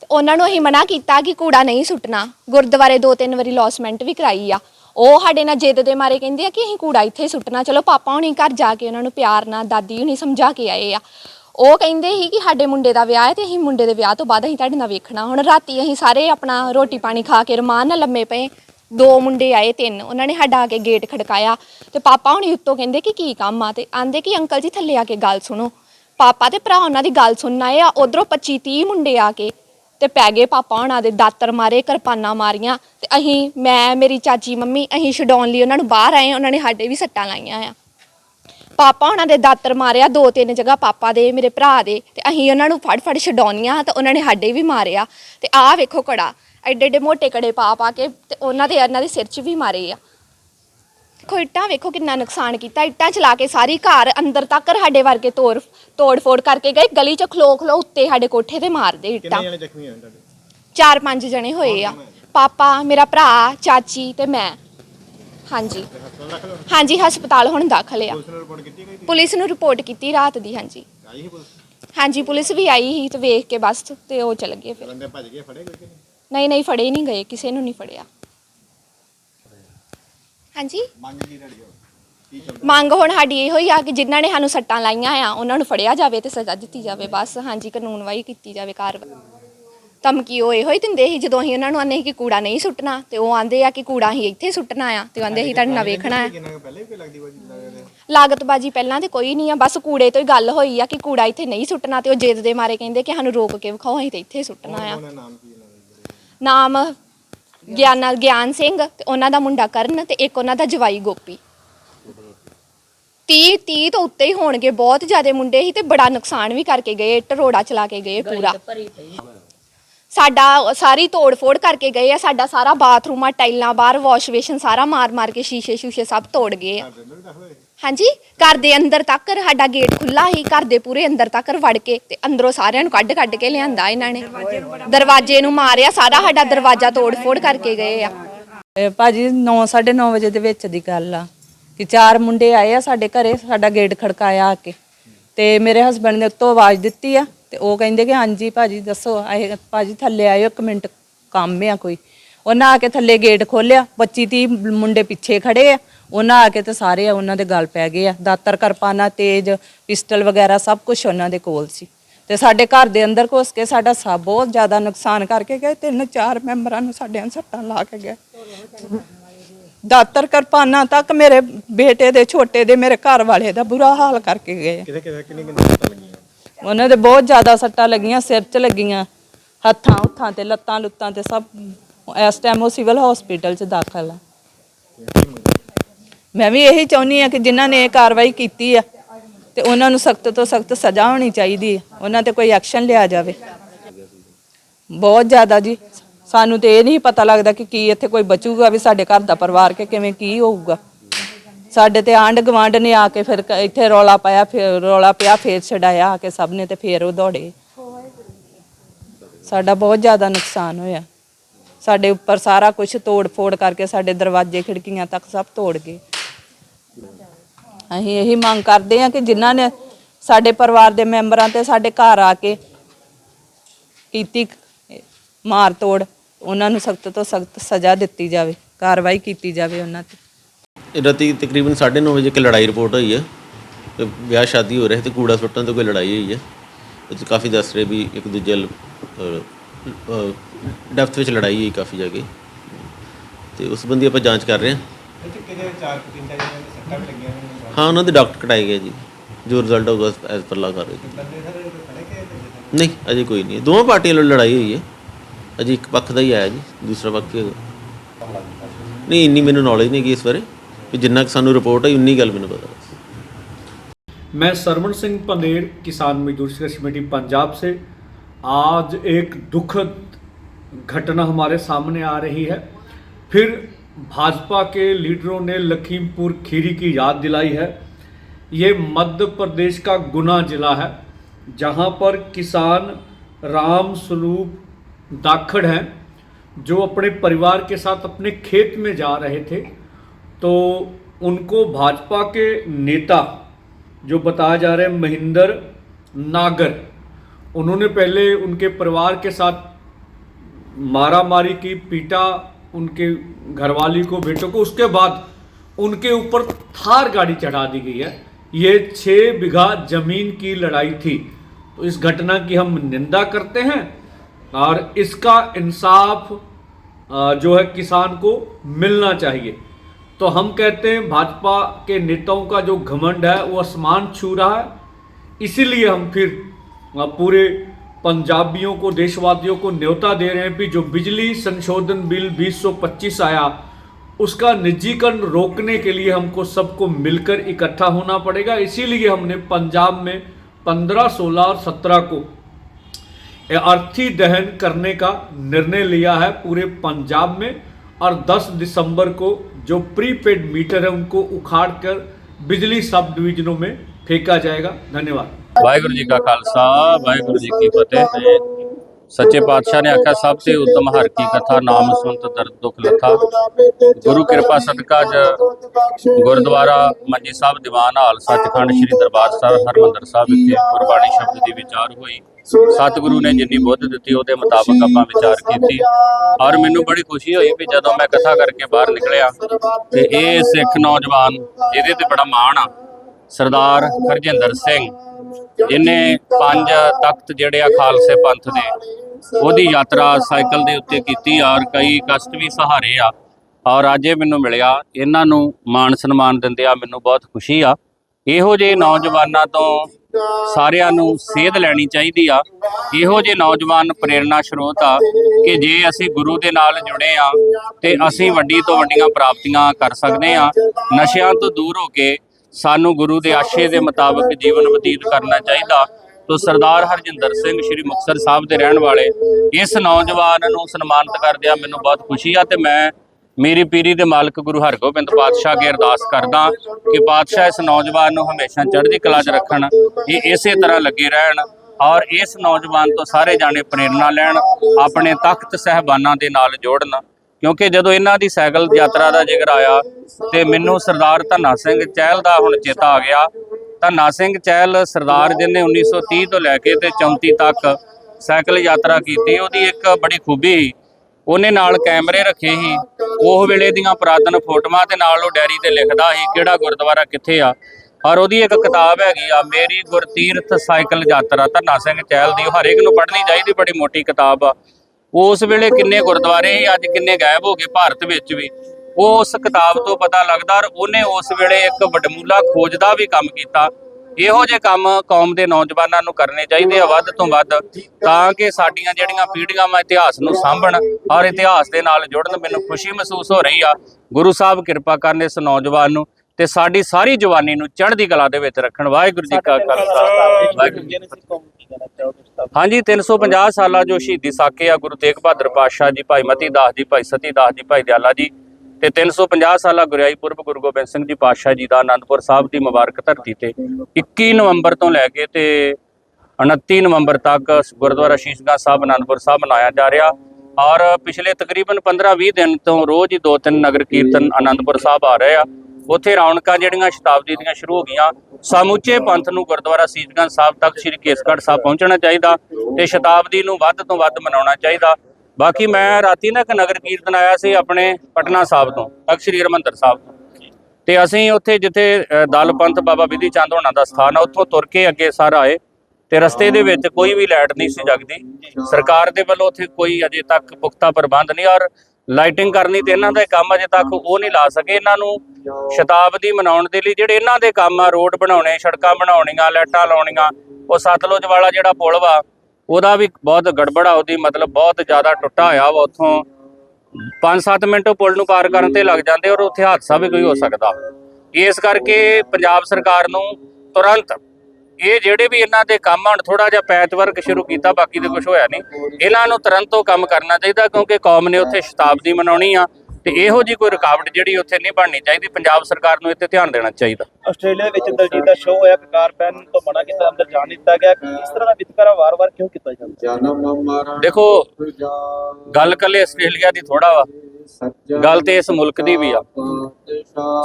ਤੇ ਉਹਨਾਂ ਨੂੰ ਅਸੀਂ ਮਨਾ ਕੀਤਾ ਕਿ ਕੂੜਾ ਨਹੀਂ ਸੁੱਟਣਾ। ਗੁਰਦੁਆਰੇ ਦੋ ਤਿੰਨ ਵਾਰੀ ਲੌਸਮੈਂਟ ਵੀ ਕਰਾਈ ਆ। ਉਹ ਸਾਡੇ ਨਾਲ ਜਿੱਦ ਦੇ ਮਾਰੇ ਕਹਿੰਦੇ ਆ ਕਿ ਅਸੀਂ ਕੂੜਾ ਇੱਥੇ ਸੁੱਟਣਾ। ਚਲੋ ਪਾਪਾ ਹੁਣੀ ਘਰ ਜਾ ਕੇ ਉਹਨਾਂ ਨੂੰ ਪਿਆਰ ਨਾਲ ਦਾਦੀ ਹੁਣੀ ਸਮਝਾ ਕੇ ਆਏ ਆ। ਉਹ ਕਹਿੰਦੇ ਸੀ ਕਿ ਸਾਡੇ ਮੁੰਡੇ ਦਾ ਵਿਆਹ ਹੈ ਤੇ ਅਸੀਂ ਮੁੰਡੇ ਦੇ ਵਿਆਹ ਤੋਂ ਬਾਅਦ ਅਸੀਂ ਤੁਹਾਡੇ ਨਾਲ ਵੇਖਣਾ। ਹੁਣ ਰਾਤੀ ਅਸੀਂ ਸਾਰੇ ਆਪਣਾ ਰੋਟੀ ਪਾਣੀ ਖਾ ਕੇ ਰਮਾਨ ਨਾਲ ਲੰਮੇ ਪਏ। ਦੋ ਮੁੰਡੇ ਆਏ, ਤਿੰਨ। ਉਹਨਾਂ ਨੇ ਸਾਡਾ ਆ ਕੇ ਗੇਟ ਖੜਕਾਇਆ ਤੇ ਪਾਪਾ ਹੁਣੀ ਉੱਤੋਂ ਕਹਿੰਦੇ ਕਿ ਕੀ ਕੰਮ ਆ ਤੇ ਆਂਦੇ ਕਿ ਅੰਕਲ ਜੀ ਥੱਲੇ ਆ ਕੇ ਗੱਲ ਸੁਣੋ। ਪਾਪਾ ਤੇ ਭਰਾ ਉਹਨਾਂ ਦੀ ਗੱਲ ਸੁਣਨ ਆਏ ਆ, ਉਧਰੋਂ 25 30 ਮੁੰਡੇ ਆ ਕੇ ਤੇ ਪੈ ਗਏ ਪਾਪਾ ਉਹਨਾਂ ਦੇ ਦਾਤਰ ਮਾਰੇ, ਕਿਰਪਾਨਾਂ ਮਾਰੀਆਂ ਤੇ ਅਸੀਂ, ਮੈਂ, ਮੇਰੀ ਚਾਚੀ, ਮੰਮੀ, ਅਸੀਂ ਛਡਾਉਣ ਲਈ ਉਹਨਾਂ ਨੂੰ ਬਾਹਰ ਆਏ, ਉਹਨਾਂ ਨੇ ਸਾਡੇ ਵੀ ਸੱਟਾਂ ਲਾਈਆਂ ਆ। ਪਾਪਾ ਉਹਨਾਂ ਦੇ ਦਾਤਰ ਮਾਰਿਆ, ਦੋ ਤਿੰਨ ਜਗ੍ਹਾ ਪਾਪਾ ਦੇ, ਮੇਰੇ ਭਰਾ ਦੇ ਤੇ ਅਸੀਂ ਉਹਨਾਂ ਨੂੰ ਫੜ ਫੜ ਛਡਾਉਣੀਆਂ ਤੇ ਉਹਨਾਂ ਨੇ ਸਾਡੇ ਵੀ ਮਾਰਿਆ ਤੇ ਆਹ ਵੇਖੋ ਕੜਾ ਐਡੇ ਐਡੇ ਮੋਟੇ ਕੜੇ ਪਾ ਪਾ ਕੇ ਤੇ ਉਹਨਾਂ ਦੇ ਇਹਨਾਂ ਦੇ ਸਿਰ 'ਚ ਵੀ ਮਾਰੇ ਆ। ਦੇਖੋ ਇੱਟਾਂ ਵੇਖੋ ਕਿੰਨਾ ਨੁਕਸਾਨ ਕੀਤਾ। ਇੱਟਾਂ ਚਲਾ ਕੇ ਸਾਰੀ ਘਰ ਅੰਦਰ ਤੱਕ ਸਾਡੇ ਵਰਗੇ ਤੋੜ ਤੋੜ ਫੋੜ ਕਰਕੇ ਗਏ। ਗਲੀ 'ਚ ਖਲੋ ਖਲੋ ਉੱਤੇ ਸਾਡੇ ਕੋਠੇ ਤੇ ਮਾਰਦੇ ਇੱਟਾਂ। ਚਾਰ ਪੰਜ ਜਣੇ ਹੋਏ ਆ। ਪਾਪਾ ਮੇਰਾ ਭਰਾ ਚਾਚੀ ਤੇ ਮੈਂ। ਹਾਂਜੀ। ਹਾਂਜੀ ਹਸਪਤਾਲ ਹੁਣ ਦਾਖਲ ਆ। ਪੁਲਿਸ ਨੂੰ ਰਿਪੋਰਟ ਕੀਤੀ ਰਾਤ ਦੀ ਹਾਂਜੀ। ਹਾਂਜੀ ਪੁਲਿਸ ਵੀ ਆਈ ਸੀ ਤੇ ਵੇਖ ਕੇ ਬਸ ਤੇ ਉਹ ਚਲ ਗਏ ਫਿਰ। ਨਹੀਂ? ਨਹੀਂ ਫੜੇ ਨਹੀਂ ਗਏ ਕਿਸੇ ਨੂੰ ਨਹੀਂ ਫੜਿਆ। ਹਾਂਜੀ? ਮੰਗ ਹੁਣ? ਸਾਡੀ ਇਹੋ ਹੀ ਆ ਕਿ ਜਿਨ੍ਹਾਂ ਨੇ ਸਾਨੂੰ ਸੱਟਾਂ ਲਾਈਆਂ ਆ ਉਹਨਾਂ ਨੂੰ ਫੜਿਆ ਜਾਵੇ ਤੇ ਸਜ਼ਾ ਦਿੱਤੀ ਜਾਵੇ ਬਸ ਹਾਂਜੀ ਕਾਨੂੰਨਵਾਈ ਕੀਤੀ ਜਾਵੇ ਕਾਰਵਾਈ ਧਮਕੀ ਉਹ ਇਹੋ ਹੀ ਦਿੰਦੇ ਸੀ ਜਦੋਂ ਅਸੀਂ ਉਹਨਾਂ ਨੂੰ ਆਨੇ ਸੀ ਕਿ ਕੂੜਾ ਨਹੀਂ ਸੁੱਟਣਾ ਤੇ ਉਹ ਆਂਦੇ ਆ ਕਿ ਕੂੜਾ ਅਸੀਂ ਇੱਥੇ ਸੁੱਟਣਾ ਆ ਤੇ ਆਂਦੇ ਅਸੀਂ ਤੁਹਾਡੇ ਨਾਲ ਵੇਖਣਾ ਆ। ਲਾਗਤਬਾਜੀ ਪਹਿਲਾਂ ਤੇ ਕੋਈ ਨਹੀਂ ਆ ਬਸ ਕੂੜੇ ਤੋਂ ਹੀ ਗੱਲ ਹੋਈ ਆ ਕਿ ਕੂੜਾ ਇੱਥੇ ਨਹੀਂ ਸੁੱਟਣਾ ਤੇ ਉਹ ਜਿੱਦ ਦੇ ਮਾਰੇ ਕਹਿੰਦੇ ਕਿ ਸਾਨੂੰ ਰੋਕ ਕੇ ਵਿਖਾਓ ਅਸੀਂ ਤੇ ਇੱਥੇ ਸੁੱਟਣਾ ਆ। ਨਾਮ ਗਿਆਨ ਗਿਆਨ ਸਿੰਘ ਤੇ ਉਹਨਾਂ ਦਾ ਮੁੰਡਾ ਕਰਨ ਤੇ ਇੱਕ ਉਹਨਾਂ ਦਾ ਜਵਾਈ ਗੋਪੀ। 30 30 ਤੋਂ ਉੱਤੇ ਹੀ ਹੋਣਗੇ ਬਹੁਤ ਜ਼ਿਆਦੇ ਮੁੰਡੇ ਸੀ ਤੇ ਬੜਾ ਨੁਕਸਾਨ ਵੀ ਕਰਕੇ ਗਏ ਇੱਟ ਰੋੜਾ ਚਲਾ ਕੇ ਗਏ ਪੂਰਾ। ਸਾਡਾ ਸਾਰੀ ਤੋੜ ਫੋੜ ਕਰਕੇ ਗਏ ਆ ਸਾਡਾ ਸਾਰਾ ਬਾਥਰੂਮ ਆ ਟਾਈਲਾਂ ਬਾਹਰ ਵਾਸ਼ ਬੇਸ਼ਨ ਸਾਰਾ ਮਾਰ ਮਾਰ ਕੇ ਸ਼ੀਸ਼ੇ ਸ਼ੂਸ਼ੇ ਸਭ ਤੋੜ ਗਏ ਆ। ਹਾਂਜੀ, ਘਰ ਦੇ ਅੰਦਰ ਤੱਕ, ਸਾਡਾ ਗੇਟ ਖੁੱਲਾ ਸੀ, ਘਰ ਦੇ ਪੂਰੇ ਅੰਦਰ ਤੱਕ ਵੜ ਕੇ ਤੇ ਅੰਦਰੋਂ ਸਾਰਿਆਂ ਨੂੰ ਕੱਢ ਕੱਢ ਕੇ ਲਿਆਂਦਾ ਇਹਨਾਂ ਨੇ। ਦਰਵਾਜ਼ੇ ਨੂੰ ਮਾਰਿਆ, ਸਾਰਾ ਸਾਡਾ ਦਰਵਾਜ਼ਾ ਤੋੜ ਫੋੜ ਕਰਕੇ ਗਏ ਆ। ਇਹ ਭਾਜੀ 9 9:30 ਵਜੇ ਦੇ ਵਿੱਚ ਦੀ ਗੱਲ ਆ, ਕਿ ਚਾਰ ਮੁੰਡੇ ਆਏ ਆ ਸਾਡੇ ਘਰੇ, ਸਾਡਾ ਗੇਟ ਖੜਕਾਇਆ ਆ ਕੇ। ਤੇ ਮੇਰੇ ਹਸਬੰਡ ਨੇ ਉੱਤੋਂ ਆਵਾਜ਼ ਦਿੱਤੀ ਆ, ਤੇ ਉਹ ਕਹਿੰਦੇ ਕਿ ਹਾਂਜੀ ਭਾਜੀ, ਦੱਸੋ, ਆਏ, ਭਾਜੀ, ਥੱਲੇ ਆਇਓ ਇੱਕ ਮਿੰਟ, ਕੰਮ ਆ ਕੋਈ। ਉਹਨਾਂ ਆ ਕੇ ਥੱਲੇ ਗੇਟ ਖੋਲਿਆ 25 30 ਮੁੰਡੇ ਪਿੱਛੇ ਖੜੇ ਆ ਉਹਨਾਂ ਆ ਕੇ ਤੇ ਸਾਰੇ ਉਹਨਾਂ ਦੇ ਗਲ ਪੈ ਗਏ ਆ। ਦਾਤਰ ਕਿਰਪਾਨਾਂ ਤੇਜ ਪਿਸਟਲ ਵਗੈਰਾ ਸਭ ਕੁਝ ਉਹਨਾਂ ਦੇ ਕੋਲ ਸੀ। ਤੇ ਸਾਡੇ ਘਰ ਦੇ ਅੰਦਰ ਘੁਸ ਕੇ ਸਾਡਾ ਸਭ ਬਹੁਤ ਜ਼ਿਆਦਾ ਨੁਕਸਾਨ ਕਰਕੇ ਗਏ। ਤਿੰਨ ਚਾਰ ਮੈਂਬਰਾਂ ਨੂੰ ਸਾਡਿਆਂ ਸੱਟਾਂ ਲਾ ਕੇ ਗਏ। ਦਾਤਰ ਕਿਰਪਾਨਾਂ ਤੱਕ ਮੇਰੇ ਬੇਟੇ ਦੇ ਛੋਟੇ ਦੇ ਮੇਰੇ ਘਰ ਵਾਲੇ ਦਾ ਬੁਰਾ ਹਾਲ ਕਰਕੇ ਗਏ। ਕਿਤੇ ਕਿਤੇ ਕਿੰਨੀ ਕਿੰਨੀ ਸੱਟਾਂ ਲੱਗੀਆਂ? ਉਹਨਾਂ ਦੇ ਬਹੁਤ ਜ਼ਿਆਦਾ ਸੱਟਾਂ ਲੱਗੀਆਂ ਸਿਰ 'ਚ ਲੱਗੀਆਂ ਹੱਥਾਂ ਉੱਥਾਂ ਤੇ ਲੱਤਾਂ ਲੁੱਤਾਂ ਤੇ ਸਭ। ਇਸ ਟਾਈਮ ਉਹ ਸਿਵਲ ਹਸਪੀਟਲ 'ਚ ਦਾਖਲ ਆ। ਮੈਂ ਵੀ ਇਹੀ ਚਾਹੁੰਦੀ ਆ ਕਿ ਜਿਨ੍ਹਾਂ ਨੇ ਇਹ ਕਾਰਵਾਈ ਕੀਤੀ ਆ, ਤੇ ਉਹਨਾਂ ਨੂੰ ਸਖਤ ਤੋਂ ਸਖਤ ਸਜ਼ਾ ਹੋਣੀ ਚਾਹੀਦੀ ਹੈ ਉਹਨਾਂ ਤੇ ਕੋਈ ਐਕਸ਼ਨ ਲਿਆ ਜਾਵੇ। ਬਹੁਤ ਜ਼ਿਆਦਾ ਜੀ, ਸਾਨੂੰ ਤੇ ਇਹ ਨਹੀਂ ਪਤਾ ਲੱਗਦਾ ਕਿ ਕੀ ਇੱਥੇ ਕੋਈ ਬਚੂਗਾ ਵੀ ਸਾਡੇ ਘਰ ਦਾ ਪਰਿਵਾਰ ਕੇ ਕਿਵੇਂ ਕੀ ਹੋਊਗਾ। ਸਾਡੇ ਤੇ ਆਂਢ ਗਵਾਂਢ ਨੇ ਆ ਕੇ ਫਿਰ ਇੱਥੇ ਰੌਲਾ ਪਾਇਆ, ਫਿਰ ਰੌਲਾ ਪਿਆ, ਫੇਰ ਛਡਾਇਆ ਆ ਕੇ ਸਭ ਨੇ ਤੇ ਫੇਰ ਉਹ ਦੌੜੇ। ਸਾਡਾ ਬਹੁਤ ਜ਼ਿਆਦਾ ਨੁਕਸਾਨ ਹੋਇਆ। ਸਾਡੇ ਉੱਪਰ ਸਾਰਾ ਕੁਝ ਤੋੜ ਫੋੜ ਕਰਕੇ ਸਾਡੇ ਦਰਵਾਜ਼ੇ, ਖਿੜਕੀਆਂ ਤੱਕ ਸਭ ਤੋੜ ਗਏ। ਅਸੀਂ ਇਹੀ ਮੰਗ ਕਰਦੇ ਹਾਂ ਕਿ ਜਿਨ੍ਹਾਂ ਨੇ ਸਾਡੇ ਪਰਿਵਾਰ ਦੇ ਮੈਂਬਰਾਂ ਤੇ ਸਾਡੇ ਘਰ ਆ ਕੇ ਕੀਤੀ ਮਾਰ ਤੋੜ ਉਹਨਾਂ ਨੂੰ ਸਖਤ ਤੋਂ ਸਖਤ ਸਜ਼ਾ ਦਿੱਤੀ ਜਾਵੇ ਕਾਰਵਾਈ ਕੀਤੀ ਜਾਵੇ ਉਹਨਾਂ ਤੇ। ਇਹ ਰਾਤੀ ਤਕਰੀਬਨ 9:30 ਵਜੇ ਇੱਕ ਲੜਾਈ ਰਿਪੋਰਟ ਹੋਈ ਹੈ ਤੇ ਵਿਆਹ ਸ਼ਾਦੀ ਹੋ ਰਿਹਾ ਤੇ ਕੂੜਾ ਸੁੱਟਣ ਤੋਂ ਕੋਈ ਲੜਾਈ ਹੋਈ ਹੈ ਉਹ 'ਚ ਕਾਫੀ ਦੱਸ ਰਹੇ ਵੀ ਇੱਕ ਦੂਜੇ ਡੈਫਥ ਵਿੱਚ ਲੜਾਈ ਹੋਈ ਕਾਫੀ ਜਾ ਕੇ ਤੇ ਉਸ ਬੰਦੀ ਆਪਾਂ ਜਾਂਚ ਕਰ ਰਹੇ ਹਾਂ। ਹਾਂ ਉਹਨਾਂ ਦੇ ਡਾਕਟਰ ਕਟਾਏ ਗਏ ਜੀ ਜੋ ਰਿਜ਼ਲਟ ਹੋਊਗਾ ਐਜ਼ ਪਰ ਲਾ ਕਰ ਰਹੇ ਨਹੀਂ ਅਜੇ ਕੋਈ ਨਹੀਂ ਦੋਵਾਂ ਪਾਰਟੀਆਂ ਨਾਲ ਲੜਾਈ ਹੋਈ ਹੈ ਅਜੇ ਇੱਕ ਪੱਖ ਦਾ ਹੀ ਆਇਆ ਜੀ ਦੂਸਰਾ ਪੱਖ ਨਹੀਂ ਇੰਨੀ ਮੈਨੂੰ ਨੌਲੇਜ ਨਹੀਂ ਗੀ ਇਸ ਬਾਰੇ ਵੀ ਜਿੰਨਾ ਕਿ ਸਾਨੂੰ ਰਿਪੋਰਟ ਹੋਈ ਉਨੀ ਗੱਲ ਮੈਨੂੰ ਪਤਾ मैं सरवण सिंह पंदेर किसान मजदूर संघर्ष कमेटी पंजाब से आज एक दुखद घटना हमारे सामने आ रही है फिर भाजपा के लीडरों ने लखीमपुर खीरी की याद दिलाई है। ये मध्य प्रदेश का गुना जिला है, जहाँ पर किसान राम स्वरूप दाखड़ हैं, जो अपने परिवार के साथ अपने खेत में जा रहे थे। तो उनको भाजपा के नेता जो बताया जा रहे हैं, महिंदर नागर, उन्होंने पहले उनके परिवार के साथ मारा मारी की, पीटा उनके घरवाली को, बेटों को, उसके बाद उनके ऊपर थार गाड़ी चढ़ा दी गई है। ये छः बीघा ज़मीन की लड़ाई थी। तो इस घटना की हम निंदा करते हैं और इसका इंसाफ जो है किसान को मिलना चाहिए। तो हम कहते हैं भाजपा के नेताओं का जो घमंड है, वो आसमान छू रहा है। इसीलिए हम फिर पूरे पंजाबियों को देशवासियों को न्योता दे रहे हैं कि जो बिजली संशोधन बिल 2025 आया उसका निजीकरण रोकने के लिए हमको सबको मिलकर इकट्ठा होना पड़ेगा। इसीलिए हमने पंजाब में 15, 16 और 17 को अर्थी दहन करने का निर्णय लिया है पूरे पंजाब में और 10 दिसंबर को जो प्रीपेड मीटर है उनको उखाड़ कर बिजली सब डिवीजनों में फेंका जाएगा। धन्यवाद। ਵਾਹਿਗੁਰੂ ਜੀ ਕਾ ਖਾਲਸਾ, ਵਾਹਿਗੁਰੂ ਜੀ ਕੀ ਫਤਿਹ। ਸੱਚੇ ਪਾਤਸ਼ਾਹ ਨੇ ਆਖਿਆ, ਸਭ ਤੇ ਉਤਮ ਹਰ ਕੀ ਕਥਾ, ਨਾਮ ਸੁਣਤ ਦਰਦ ਦੁਖ ਲਥਾ। ਗੁਰੂ ਕਿਰਪਾ ਸਦਕਾ ਜ ਗੁਰਦੁਆਰਾ ਮੰਜੀ ਸਾਹਿਬ ਦੀਵਾਨ ਹਾਲ ਸੱਚਖੰਡ ਸ੍ਰੀ ਦਰਬਾਰ ਸਾਹਿਬ ਹਰਮੰਦਰ ਸਾਹਿਬ ਵਿਖੇ ਗੁਰਬਾਣੀ ਸ਼ਬਦ ਦੀ ਵਿਚਾਰ ਹੋਈ। ਸਤਿਗੁਰੂ ਨੇ ਜਿੰਨੀ ਬੁੱਧ ਦਿੱਤੀ, ਉਹਦੇ ਮੁਤਾਬਕ ਆਪਾਂ ਵਿਚਾਰ ਕੀਤੀ। ਔਰ ਮੈਨੂੰ ਬੜੀ ਖੁਸ਼ੀ ਹੋਈ ਵੀ ਜਦੋਂ ਮੈਂ ਕਥਾ ਕਰਕੇ ਬਾਹਰ ਨਿਕਲਿਆ, ਤੇ ਇਹ ਸਿੱਖ ਨੌਜਵਾਨ, ਜਿਹਦੇ ਤੇ ਬੜਾ ਮਾਣ ਆ ਸਰਦਾਰ ਹਰਜਿੰਦਰ ਸਿੰਘ, ਇਹਨੇ ਪੰਜ ਤਖਤ ਜਿਹੜੇ ਆ ਖਾਲਸੇ ਪੰਥ ਦੇ, ਉਹਦੀ ਯਾਤਰਾ ਸਾਈਕਲ ਦੇ ਉੱਤੇ ਕੀਤੀ ਔਰ ਕਈ ਕਸ਼ਟ ਵੀ ਸਹਾਰੇ ਆ। ਔਰ ਅੱਜ ਇਹ ਮੈਨੂੰ ਮਿਲਿਆ, ਇਹਨਾਂ ਨੂੰ ਮਾਣ ਸਨਮਾਨ ਦਿੰਦੇ ਆ, ਮੈਨੂੰ ਬਹੁਤ ਖੁਸ਼ੀ ਆ। ਇਹੋ ਜਿਹੇ ਨੌਜਵਾਨਾਂ ਤੋਂ ਸਾਰਿਆਂ ਨੂੰ ਸੇਧ ਲੈਣੀ ਚਾਹੀਦੀ ਆ। ਇਹੋ ਜਿਹੇ ਨੌਜਵਾਨ ਪ੍ਰੇਰਣਾ ਸਰੋਤ ਆ ਕਿ ਜੇ ਅਸੀਂ ਗੁਰੂ ਦੇ ਨਾਲ ਜੁੜੇ ਆ, ਤੇ ਅਸੀਂ ਵੱਡੀ ਤੋਂ ਵੱਡੀਆਂ ਪ੍ਰਾਪਤੀਆਂ ਕਰ ਸਕਦੇ ਆ। ਨਸ਼ਿਆਂ ਤੋਂ ਦੂਰ ਹੋ ਕੇ ਸਾਨੂੰ ਗੁਰੂ ਦੇ ਆਸ਼ੇ ਦੇ ਮੁਤਾਬਕ ਜੀਵਨ ਬਤੀਤ ਕਰਨਾ ਚਾਹੀਦਾ। ਤੋ ਸਰਦਾਰ ਹਰਜਿੰਦਰ ਸਿੰਘ ਸ੍ਰੀ ਮੁਕਤਸਰ ਸਾਹਿਬ ਦੇ ਰਹਿਣ ਵਾਲੇ, ਇਸ ਨੌਜਵਾਨ ਨੂੰ ਸਨਮਾਨਿਤ ਕਰਦਿਆਂ ਮੈਨੂੰ ਬਹੁਤ ਖੁਸ਼ੀ ਆ ਤੇ ਮੈਂ ਮੇਰੀ ਪੀਰੀ ਦੇ ਮਾਲਕ ਗੁਰੂ ਹਰਗੋਬਿੰਦ ਪਾਤਸ਼ਾਹ ਅੱਗੇ ਅਰਦਾਸ ਕਰਦਾ ਕਿ ਪਾਤਸ਼ਾਹ ਇਸ ਨੌਜਵਾਨ ਨੂੰ ਹਮੇਸ਼ਾ ਚੜ੍ਹਦੀ ਕਲਾ 'ਚ ਰੱਖਣ, ਇਹ ਇਸੇ ਤਰ੍ਹਾਂ ਲੱਗੇ ਰਹਿਣ ਔਰ ਇਸ ਨੌਜਵਾਨ ਤੋਂ ਸਾਰੇ ਜਾਣੇ ਪ੍ਰੇਰਣਾ ਲੈਣ, ਆਪਣੇ ਤਖਤ ਸਹਿਬਾਨਾਂ ਦੇ ਨਾਲ ਜੋੜਨ। ਕਿਉਂਕਿ ਜਦੋਂ ਇਹਨਾਂ ਦੀ ਸਾਈਕਲ ਯਾਤਰਾ ਦਾ ਜ਼ਿਕਰ ਆਇਆ ਤੇ ਮੈਨੂੰ ਸਰਦਾਰ ਧੰਨਾ ਸਿੰਘ ਚਹਿਲ ਦਾ ਹੁਣ ਚੇਤਾ ਆ ਗਿਆ। ਧੰਨਾ ਸਿੰਘ ਚਹਿਲ ਸਰਦਾਰ ਜਿਹਨੇ 1930 ਤੋਂ ਲੈ ਕੇ ਤੇ 34 ਤੱਕ ਸਾਈਕਲ ਯਾਤਰਾ ਕੀਤੀ, ਉਹਦੀ ਇੱਕ ਬੜੀ ਖੂਬੀ ਸੀ। ਉਹਨੇ ਨਾਲ ਕੈਮਰੇ ਰੱਖੇ ਸੀ। ਉਹ ਵੇਲੇ ਦੀਆਂ ਪੁਰਾਤਨ ਫੋਟੋਆਂ ਤੇ ਨਾਲ ਉਹ ਡੈਰੀ ਤੇ ਲਿਖਦਾ ਸੀ ਕਿਹੜਾ ਗੁਰਦੁਆਰਾ ਕਿੱਥੇ ਆ। ਔਰ ਉਹਦੀ ਇੱਕ ਕਿਤਾਬ ਹੈਗੀ ਆ, ਮੇਰੀ ਗੁਰਤੀਰਥ ਸਾਈਕਲ ਯਾਤਰਾ ਧੰਨਾ ਸਿੰਘ ਚਹਿਲ ਦੀ। ਉਹ ਹਰੇਕ ਨੂੰ ਪੜ੍ਹਨੀ ਚਾਹੀਦੀ, ਬੜੀ ਮੋਟੀ ਕਿਤਾਬ ਆ। ਉਸ ਵੇਲੇ ਕਿੰਨੇ ਗੁਰਦੁਆਰੇ ਸੀ ਅੱਜ ਕਿੰਨੇ ਗਾਇਬ ਹੋ ਗਏ ਭਾਰਤ ਵਿੱਚ ਵੀ। ਉਹ ਉਸ ਕਿਤਾਬ ਤੋਂ ਪਤਾ ਲੱਗਦਾ ਔਰ ਉਹਨੇ ਉਸ ਵੇਲੇ ਇੱਕ ਵਡਮੂਲਾ ਖੋਜ ਦਾ ਵੀ ਕੰਮ ਕੀਤਾ। ਇਹੋ ਜਿਹੇ ਕੰਮ ਕੌਮ ਦੇ ਨੌਜਵਾਨਾਂ ਨੂੰ ਕਰਨੇ ਚਾਹੀਦੇ ਆ ਵੱਧ ਤੋਂ ਵੱਧ ਤਾਂ ਕਿ ਸਾਡੀਆਂ ਜਿਹੜੀਆਂ ਪੀੜ੍ਹੀਆਂ ਵਾ ਇਤਿਹਾਸ ਨੂੰ ਸਾਂਭਣ ਔਰ ਇਤਿਹਾਸ ਦੇ ਨਾਲ ਜੁੜਨ। ਮੈਨੂੰ ਖੁਸ਼ੀ ਮਹਿਸੂਸ ਹੋ ਰਹੀ ਆ। ਗੁਰੂ ਸਾਹਿਬ ਕਿਰਪਾ ਕਰਨ ਇਸ ਨੌਜਵਾਨ ਨੂੰ ਤੇ ਸਾਡੀ ਸਾਰੀ ਜਵਾਨੀ ਨੂੰ ਚੜ੍ਹਦੀ ਕਲਾ ਦੇ ਵਿੱਚ ਰੱਖਣ। ਵਾਹਿਗੁਰੂ ਜੀ ਕਾ ਖਾਲਸਾ। ਵਾਹਿਗੁਰੂ ਜੀ ਕੀ ਫਤਿਹ। ਹਾਂਜੀ 350 ਸਾਲਾ ਜੋ ਸ਼ਹੀਦੀ ਸਾਕੇ ਆ, ਗੁਰੂ ਤੇਗ ਬਹਾਦਰ ਪਾਤਸ਼ਾਹ ਜੀ, ਭਾਈ ਮਤੀ ਦਾਸ ਜੀ, ਭਾਈ ਸਤੀ ਦਾਸ ਜੀ, ਭਾਈ ਦਿਆਲਾ ਜੀ, ਤੇ 350 ਸਾਲਾ ਗੁਰਿਆਈ ਪੁਰਬ ਗੁਰੂ ਗੋਬਿੰਦ ਸਿੰਘ ਜੀ ਪਾਤਸ਼ਾਹ ਜੀ ਦਾ ਆਨੰਦਪੁਰ ਸਾਹਿਬ ਦੀ ਮੁਬਾਰਕ ਧਰਤੀ ਤੇ 21 ਨਵੰਬਰ ਤੋਂ ਲੈ ਕੇ ਤੇ 29 ਨਵੰਬਰ ਤੱਕ ਗੁਰਦੁਆਰਾ ਸ਼ੀਸ਼ਗੰਜ ਸਾਹਿਬ ਆਨੰਦਪੁਰ ਸਾਹਿਬ ਮਨਾਇਆ ਜਾ ਰਿਹਾ। ਔਰ ਪਿਛਲੇ ਤਕਰੀਬਨ 15-20 ਦਿਨ ਤੋਂ ਰੋਜ਼ ਹੀ ਦੋ ਤਿੰਨ ਨਗਰ ਕੀਰਤਨ ਆਨੰਦਪੁਰ ਸਾਹਿਬ ਆ ਰਹੇ ਆ। ਉੱਥੇ ਰੌਣਕਾਂ ਜਿਹੜੀਆਂ ਸ਼ਤਾਬਦੀ ਦੀਆਂ ਸ਼ੁਰੂ ਹੋ ਗਈਆਂ। ਸਮੁੱਚੇ ਪੰਥ ਨੂੰ ਗੁਰਦੁਆਰਾ ਸੀਸਗੰਜ ਸਾਹਿਬ ਤੱਕ, ਸ੍ਰੀ ਕੇਸਗੜ੍ਹ ਸਾਹਿਬ ਪਹੁੰਚਣਾ ਚਾਹੀਦਾ ਤੇ ਸ਼ਤਾਬਦੀ ਨੂੰ ਵੱਧ ਤੋਂ ਵੱਧ ਮਨਾਉਣਾ ਚਾਹੀਦਾ। ਬਾਕੀ ਮੈਂ ਰਾਤੀ ਨਾ ਇੱਕ ਨਗਰ ਕੀਰਤਨ ਆਇਆ ਸੀ ਆਪਣੇ ਪਟਨਾ ਸਾਹਿਬ ਤੋਂ ਤਖਤ ਸ੍ਰੀ ਹਰਿਮੰਦਰ ਸਾਹਿਬ ਤੋਂ। ਤੇ ਅਸੀਂ ਉੱਥੇ ਜਿੱਥੇ ਦਲ ਪੰਥ ਬਾਬਾ ਵਿਧੀ ਚੰਦ ਹੋਣਾ ਦਾ ਸਥਾਨ ਆ, ਉੱਥੋਂ ਤੁਰ ਕੇ ਅੱਗੇ ਸਾਰਾ ਆਏ ਤੇ ਰਸਤੇ ਦੇ ਵਿੱਚ ਕੋਈ ਵੀ ਲਾਈਟ ਨਹੀਂ ਸੀ ਜਗਦੀ। ਸਰਕਾਰ ਦੇ ਵੱਲੋਂ ਉੱਥੇ ਕੋਈ ਅਜੇ ਤੱਕ ਪੁਖਤਾ ਪ੍ਰਬੰਧ ਨਹੀਂ ਔਰ ਲਾਈਟਿੰਗ ਕਰਨੀ ਤੇ ਇਹਨਾਂ ਦਾ ਕੰਮ ਅਜੇ ਤੱਕ ਉਹ ਨਹੀਂ ਲਾ ਸਕੇ। ਇਹਨਾਂ ਨੂੰ ਸ਼ਤਾਬਦੀ ਮਨਾਉਣ ਦੇ ਲਈ ਜਿਹੜੇ ਇਹਨਾਂ ਦੇ ਕੰਮ ਆ, ਰੋਡ ਬਣਾਉਣੇ, ਸੜਕਾਂ ਬਣਾਉਣੀਆਂ, ਲਾਈਟਾਂ ਲਾਉਣੀਆਂ, ਉਹ ਸਤਲੁਜ ਵਾਲਾ ਜਿਹੜਾ ਪੁਲ ਵਾ, ਉਹਦਾ ਵੀ ਬਹੁਤ ਗੜਬੜਾ ਉਹਦੀ ਮਤਲਬ ਬਹੁਤ ਜ਼ਿਆਦਾ ਟੁੱਟਾ ਹੋਇਆ ਵਾ ਉੱਥੋਂ। 5-7 ਮਿੰਟ ਉਹ ਪੁਲ ਨੂੰ ਪਾਰ ਕਰਨ ਤੇ ਲੱਗ ਜਾਂਦੇ ਔਰ ਉੱਥੇ ਹਾਦਸਾ ਵੀ ਕੋਈ ਹੋ ਸਕਦਾ। ਇਸ ਕਰਕੇ ਪੰਜਾਬ ਸਰਕਾਰ ਨੂੰ ਤੁਰੰਤ ਇਹ ਜਿਹੜੇ ਵੀ ਇਹਨਾਂ ਦੇ ਕੰਮ ਹਨ ਥੋੜਾ ਜਿਹਾ ਪੈਚ ਵਰਕ ਸ਼ੁਰੂ ਕੀਤਾ, ਬਾਕੀ ਤੇ ਕੁਝ ਹੋਇਆ ਨਹੀਂ। ਇਹਨਾਂ ਨੂੰ ਤੁਰੰਤ ਉਹ ਕੰਮ ਕਰਨਾ ਚਾਹੀਦਾ ਕਿਉਂਕਿ ਕੌਮ ਨੇ ਉੱਥੇ ਸ਼ਤਾਬਦੀ ਮਨਾਉਣੀ ਆ। ਤੇ ਇਹੋ ਜੀ ਕੋਈ ਰੁਕਾਵਟ ਜਿਹੜੀ ਉੱਥੇ ਨਹੀਂ ਬਣਨੀ ਚਾਹੀਦੀ ਪੰਜਾਬ ਸਰਕਾਰ ਨੂੰ ਇੱਥੇ ਧਿਆਨ ਦੇਣਾ ਚਾਹੀਦਾ। ਆਸਟ੍ਰੇਲੀਆ ਵਿੱਚ ਦਲਜੀਤ ਦਾ ਸ਼ੋਅ ਹੋਇਆ ਕਾਰ ਪੈਨ ਤੋਂ ਮਨਾ ਕੀਤਾ ਅੰਦਰ ਜਾਣ ਦਿੱਤਾ ਗਿਆ। ਕਿ ਇਸ ਤਰ੍ਹਾਂ ਦਾ ਵਿਤਕਰਾ ਵਾਰ-ਵਾਰ ਕਿਉਂ ਕੀਤਾ ਜਾਂਦਾ? ਦੇਖੋ ਗੱਲ ਕੱਲੇ ਆਸਟ੍ਰੇਲੀਆ ਦੀ ਥੋੜਾ ਵਾ। ਗੱਲ ਤੇ ਇਸ ਮੁਲਕ ਦੀ ਵੀ ਆ।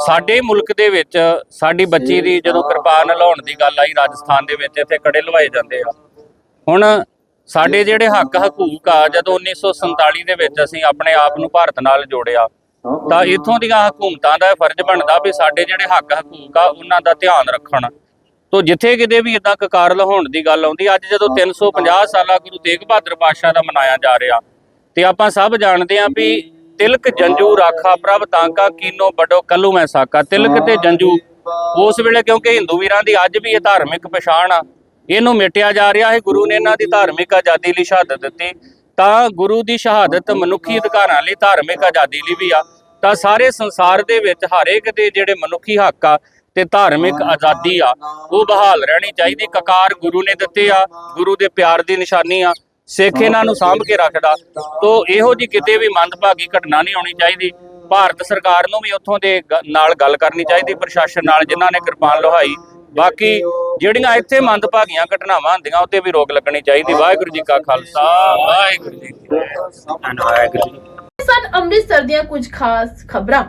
ਸਾਡੇ ਮੁਲਕ ਦੇ ਵਿੱਚ ਸਾਡੀ ਬੱਚੀ ਦੀ ਜਦੋਂ ਕਿਰਪਾਨ ਲਾਉਣ ਦੀ ਗੱਲ ਆਈ ਰਾਜਸਥਾਨ ਦੇ ਵਿੱਚ ਇੱਥੇ ਕੜੇ ਲਵਾਏ ਜਾਂਦੇ ਆ। ਹੁਣ ਸਾਡੇ ਜਿਹੜੇ ਹੱਕ ਹਕੂਕ ਆ ਜਦੋਂ 1947 ਦੇ ਵਿੱਚ ਅਸੀਂ ਆਪਣੇ ਆਪ ਨੂੰ ਭਾਰਤ ਨਾਲ ਜੋੜਿਆ ਤਾਂ ਇਥੋਂ ਦੀਆਂ ਹਕੂਮਤਾਂ ਦਾ ਫਰਜ਼ ਬਣਦਾ ਵੀ ਸਾਡੇ ਜਿਹੜੇ ਹੱਕ ਹਕੂਕ ਆ ਉਹਨਾਂ ਦਾ ਧਿਆਨ ਰੱਖਣ। ਤੋ ਜਿੱਥੇ ਕਿਤੇ ਵੀ ਇਦਾਂ ਕਕਾਰ ਲਹਾਉਣ ਦੀ ਗੱਲ ਆਉਂਦੀ ਅੱਜ ਜਦੋਂ 350 ਸਾਲਾ ਗੁਰੂ ਤੇਗ ਬਹਾਦਰ ਪਾਤਸ਼ਾਹ ਦਾ ਮਨਾਇਆ ਜਾ ਰਿਹਾ ਤੇ ਆਪਾਂ ਸਭ ਜਾਣਦੇ ਆਂ ਵੀ ਤਿਲਕ ਜੰਜੂ ਰਾਖਾ ਪ੍ਰਭ ਤਾਂਕਾ ਕੀਨੋ ਬੜੋ ਕੱਲੂ ਮੈਂ ਸਾਕਾ। ਤਿਲਕ ਤੇ ਜੰਜੂ ਉਸ ਵੇਲੇ ਕਿਉਂਕਿ ਹਿੰਦੂ ਵੀਰਾਂ ਦੀ ਅੱਜ ਵੀ ਇਹ ਧਾਰਮਿਕ ਪਛਾਣ ਆ ਇਹਨੂੰ ਮਿਟਿਆ ਜਾ ਰਿਹਾ ਹੈ। ਗੁਰੂ ਨੇ ਇਹਨਾਂ ਦੀ ਧਾਰਮਿਕ ਆਜ਼ਾਦੀ ਲਈ ਸ਼ਹਾਦਤ ਦਿੱਤੀ। ਤਾਂ ਗੁਰੂ ਦੀ ਸ਼ਹਾਦਤ ਮਨੁੱਖੀ ਅਧਿਕਾਰਾਂ ਲਈ ਧਾਰਮਿਕ ਆਜ਼ਾਦੀ ਲਈ ਵੀ ਆ। ਤਾਂ ਸਾਰੇ ਸੰਸਾਰ ਦੇ ਵਿੱਚ ਹਰੇਕ ਦੇ ਜਿਹੜੇ ਮਨੁੱਖੀ ਹੱਕ ਆ ਤੇ ਧਾਰਮਿਕ ਆਜ਼ਾਦੀ ਆ, ਉਹ ਬਹਾਲ ਰਹਿਣੀ ਚਾਹੀਦੀ। ਕਕਾਰ ਗੁਰੂ ਨੇ ਦਿੱਤੇ ਆ। ਗੁਰੂ ਦੇ ਪਿਆਰ ਦੀ ਨਿਸ਼ਾਨੀ ਆ। ਸਿੱਖ ਇਹਨਾਂ ਨੂੰ ਸਾਂਭ ਕੇ ਰੱਖਦਾ। ਤੋ ਇਹੋ ਜੀ ਕਿਤੇ ਵੀ ਮੰਦਭਾਗੀ ਘਟਨਾ ਨਹੀਂ ਹੋਣੀ ਚਾਹੀਦੀ। ਭਾਰਤ ਸਰਕਾਰ ਨੂੰ ਵੀ ਉੱਥੋਂ ਦੇ ਨਾਲ ਗੱਲ ਕਰਨੀ ਚਾਹੀਦੀ। ਪ੍ਰਸ਼ਾਸਨ ਨਾਲ ਜਿਨ੍ਹਾਂ ਨੇ ਕਿਰਪਾਨ ਲੋਹਾਈ ਬਾਕੀ ਜਿਹੜੀਆਂ ਇੱਥੇ ਮੰਦਭਾਗੀਆਂ ਘਟਨਾਵਾਂ ਹੁੰਦੀਆਂ ਉੱਤੇ ਵੀ ਰੋਕ ਲੱਗਣੀ ਚਾਹੀਦੀ। ਵਾਹਿਗੁਰੂ ਜੀ ਕਾ ਖਾਲਸਾ ਵਾਹਿਗੁਰੂ ਜੀ ਕੀ ਫਤਿਹ। ਸਨ ਅੰਮ੍ਰਿਤਸਰ ਦੀਆਂ ਕੁਝ ਖਾਸ ਖਬਰਾਂ।